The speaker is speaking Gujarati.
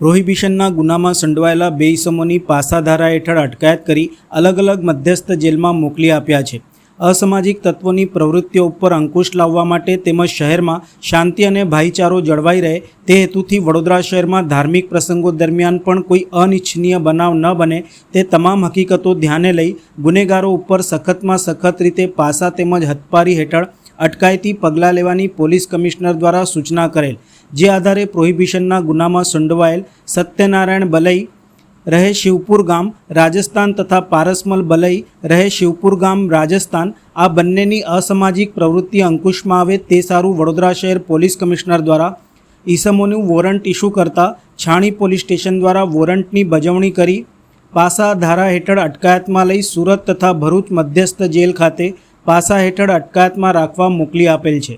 પ્રોહિબિશનના ગુનામાં સંડવાયેલા બે ઇસમોની પાસાધારા હેઠળ અટકાયત કરી અલગ અલગ મધ્યસ્થ જેલમાં મોકલી આપ્યા છે. અસામાજિક તત્વોની પ્રવૃત્તિઓ ઉપર અંકુશ લાવવા માટે તેમજ શહેરમાં શાંતિ અને ભાઈચારો જળવાઈ રહે તે હેતુથી વડોદરા શહેરમાં ધાર્મિક પ્રસંગો દરમિયાન પણ કોઈ અનિચ્છનીય બનાવ ન બને તે તમામ હકીકતો ધ્યાને લઈ ગુનેગારો ઉપર સખતમાં સખત રીતે પાસા તેમજ હથપારી હેઠળ અટકાયતી પગલાં લેવાની પોલીસ કમિશનર દ્વારા સૂચના કરેલ, જે આધારે પ્રોહિબિશનના ગુનામાં સંડોવાયેલ સત્યનારાયણ બલઈ રહે શિવપુર ગામ, રાજસ્થાન તથા પારસમલ બલઈ રહે શિવપુર ગામ, રાજસ્થાન. આ બંનેની અસામાજિક પ્રવૃત્તિ અંકુશમાં આવે તે સારું વડોદરા શહેર પોલીસ કમિશનર દ્વારા ઈસમોનું વોરંટ ઇસ્યુ કરતા છાણી પોલીસ સ્ટેશન દ્વારા વોરંટની બજવણી કરી પાસા ધારા હેઠળ અટકાયતમાં લઈ સુરત તથા ભરૂચ મધ્યસ્થ જેલ ખાતે પાસા હેઠળ અટકાયતમાં રાખવા મોકલી આપેલ છે.